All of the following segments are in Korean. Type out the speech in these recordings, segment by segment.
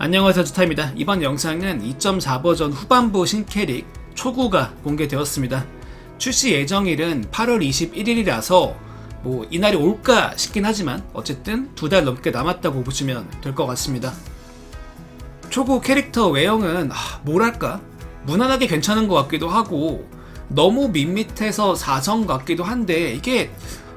안녕하세요 주타입니다. 이번 영상은 2.4 버전 후반부 신캐릭 초구가 공개되었습니다. 출시 예정일은 8월 21일이라서 뭐 이날이 올까 싶긴 하지만 어쨌든 두 달 넘게 남았다고 보시면 될 것 같습니다. 초구 캐릭터 외형은 아, 뭐랄까 무난하게 괜찮은 것 같기도 하고 너무 밋밋해서 사성 같기도 한데 이게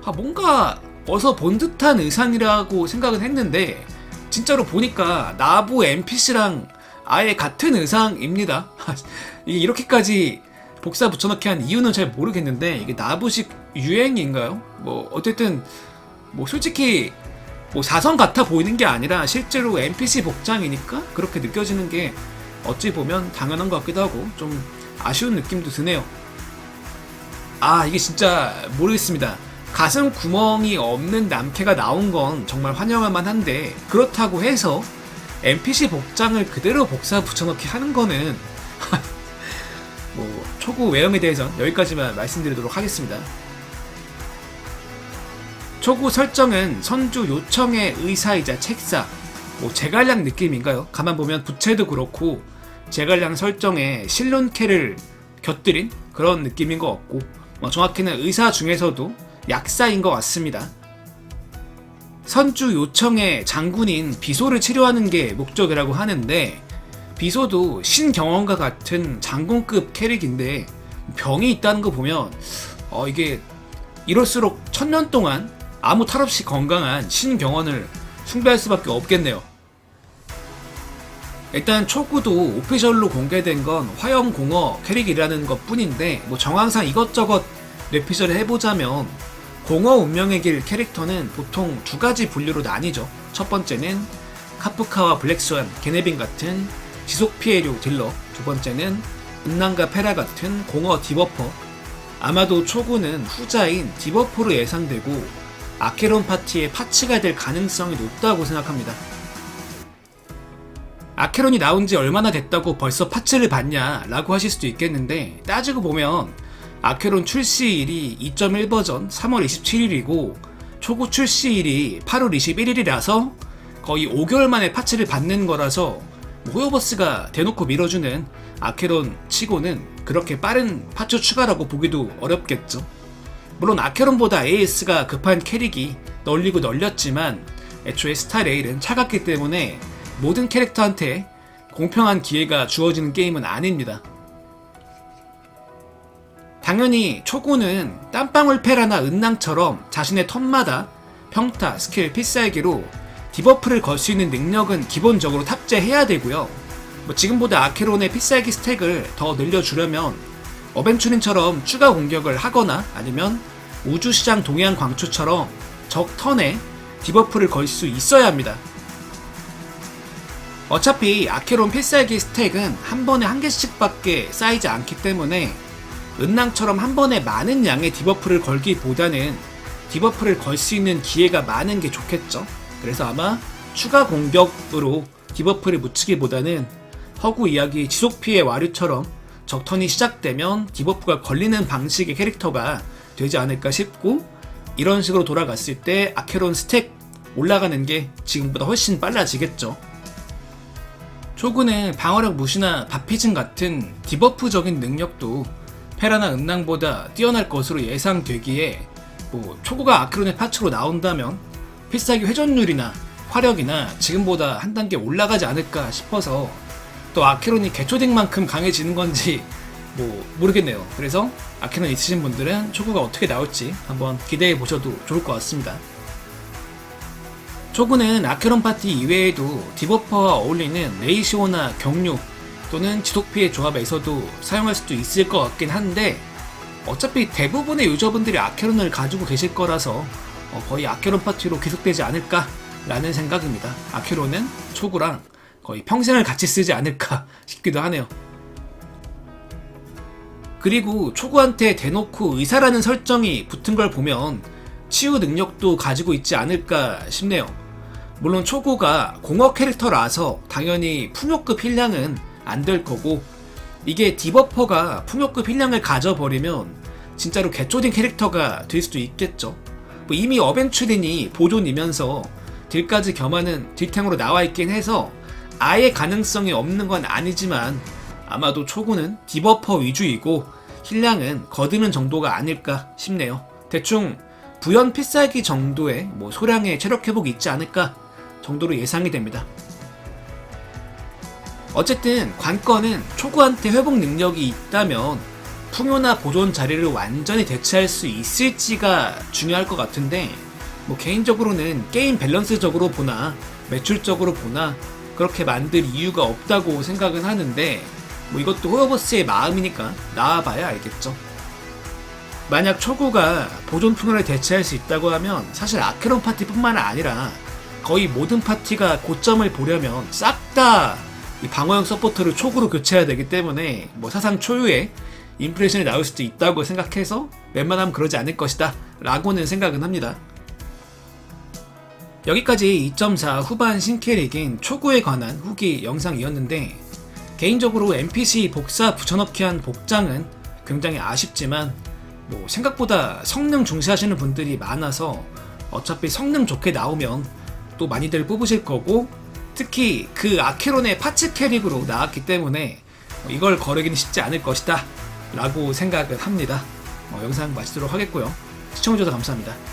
아, 뭔가 어서 본 듯한 의상이라고 생각은 했는데 진짜로 보니까 나부 NPC랑 아예 같은 의상입니다. 이렇게까지 복사 붙여넣기 한 이유는 잘 모르겠는데 이게 나부식 유행인가요? 뭐 어쨌든 뭐 솔직히 뭐 사성 같아 보이는 게 아니라 실제로 NPC 복장이니까 그렇게 느껴지는 게 어찌 보면 당연한 것 같기도 하고 좀 아쉬운 느낌도 드네요. 아 이게 진짜 모르겠습니다. 가슴 구멍이 없는 남캐가 나온 건 정말 환영할 만한데 그렇다고 해서 NPC 복장을 그대로 복사 붙여넣기 하는 거는 뭐 초구 외형에 대해선 여기까지만 말씀드리도록 하겠습니다. 초구 설정은 선주 요청의 의사이자 책사 뭐 제갈량 느낌인가요? 가만 보면 부채도 그렇고 제갈량 설정에 실론캐를 곁들인 그런 느낌인 것 같고 뭐 정확히는 의사 중에서도 약사인 것 같습니다. 선주 요청의 장군인 비소를 치료하는 게 목적이라고 하는데 비소도 신경원과 같은 장군급 캐릭인데 병이 있다는 거 보면 어 이게 이럴수록 천년 동안 아무 탈 없이 건강한 신경원을 숭배할 수밖에 없겠네요. 일단 초구도 오피셜로 공개된 건 화염공어 캐릭이라는 것 뿐인데 뭐 정황상 이것저것 뇌피셜을 해보자면 공허 운명의 길 캐릭터는 보통 두 가지 분류로 나뉘죠. 첫 번째는 카프카와 블랙스완, 게네빈 같은 지속 피해류 딜러. 두 번째는 은난과 페라 같은 공허 디버퍼. 아마도 초구는 후자인 디버퍼로 예상되고 아케론 파티의 파츠가 될 가능성이 높다고 생각합니다. 아케론이 나온 지 얼마나 됐다고 벌써 파츠를 받냐 라고 하실 수도 있겠는데 따지고 보면 아케론 출시일이 2.1 버전 3월 27일이고 초구 출시일이 8월 21일이라서 거의 5개월 만에 파츠를 받는 거라서 뭐 호요버스가 대놓고 밀어주는 아케론 치고는 그렇게 빠른 파츠 추가라고 보기도 어렵겠죠. 물론 아케론보다 AS가 급한 캐릭이 널리고 널렸지만 애초에 스타레일은 차갑기 때문에 모든 캐릭터한테 공평한 기회가 주어지는 게임은 아닙니다. 당연히 초구는 땀방울 페라나 은낭처럼 자신의 턴마다 평타, 스킬, 필살기로 디버프를 걸 수 있는 능력은 기본적으로 탑재해야 되고요. 뭐 지금보다 아케론의 필살기 스택을 더 늘려주려면 어벤추린처럼 추가 공격을 하거나 아니면 우주시장 동해안 광초처럼 적 턴에 디버프를 걸 수 있어야 합니다. 어차피 아케론 필살기 스택은 한 번에 한 개씩밖에 쌓이지 않기 때문에 은낭처럼 한 번에 많은 양의 디버프를 걸기보다는 디버프를 걸 수 있는 기회가 많은 게 좋겠죠. 그래서 아마 추가 공격으로 디버프를 묻히기보다는 허구 이야기 지속 피해 와류처럼 적턴이 시작되면 디버프가 걸리는 방식의 캐릭터가 되지 않을까 싶고 이런 식으로 돌아갔을 때 아케론 스택 올라가는 게 지금보다 훨씬 빨라지겠죠. 초구는 방어력 무시나 바피즘 같은 디버프적인 능력도 페라나 은낭보다 뛰어날 것으로 예상되기에 뭐 초구가 아크론의 파츠로 나온다면 필살기 회전율이나 화력이나 지금보다 한 단계 올라가지 않을까 싶어서 또 아케론이 개초딩만큼 강해지는 건지 뭐 모르겠네요. 그래서 아케론 있으신 분들은 초구가 어떻게 나올지 한번 기대해 보셔도 좋을 것 같습니다. 초구는 아케론 파티 이외에도 디버퍼와 어울리는 레이시오나 경류 또는 지속피해 조합에서도 사용할 수도 있을 것 같긴 한데 어차피 대부분의 유저분들이 아케론을 가지고 계실 거라서 어, 거의 아케론 파티로 계속되지 않을까라는 생각입니다. 아케론은 초구랑 거의 평생을 같이 쓰지 않을까 싶기도 하네요. 그리고 초구한테 대놓고 의사라는 설정이 붙은 걸 보면 치유 능력도 가지고 있지 않을까 싶네요. 물론 초구가 공업 캐릭터라서 당연히 풍요급 힐량은 안 될 거고 이게 디버퍼가 풍요급 힐량을 가져버리면 진짜로 개초딩 캐릭터가 될 수도 있겠죠. 뭐 이미 어벤츄린이 보존이면서 딜까지 겸하는 딜탱으로 나와 있긴 해서 아예 가능성이 없는 건 아니지만 아마도 초구는 디버퍼 위주이고 힐량은 거드는 정도가 아닐까 싶네요. 대충 부연 필살기 정도의 뭐 소량의 체력 회복이 있지 않을까 정도로 예상이 됩니다. 어쨌든 관건은 초구한테 회복 능력이 있다면 풍요나 보존 자리를 완전히 대체할 수 있을지가 중요할 것 같은데 뭐 개인적으로는 게임 밸런스적으로 보나 매출적으로 보나 그렇게 만들 이유가 없다고 생각은 하는데 뭐 이것도 호여버스의 마음이니까 나와봐야 알겠죠. 만약 초구가 보존 풍요를 대체할 수 있다고 하면 사실 아케론 파티뿐만 아니라 거의 모든 파티가 고점을 보려면 싹다 이 방어형 서포터를 초구로 교체해야 되기 때문에 뭐 사상 초유의 인프레션이 나올 수도 있다고 생각해서 웬만하면 그러지 않을 것이다 라고는 생각은 합니다. 여기까지 2.4 후반 신캐릭인 초구에 관한 후기 영상이었는데 개인적으로 NPC 복사 붙여넣기 한 복장은 굉장히 아쉽지만 뭐 생각보다 성능 중시하시는 분들이 많아서 어차피 성능 좋게 나오면 또 많이들 뽑으실 거고 특히 그 아케론의 파츠 캐릭으로 나왔기 때문에 이걸 거르기는 쉽지 않을 것이다 라고 생각을 합니다. 어, 영상 마치도록 하겠고요. 시청해주셔서 감사합니다.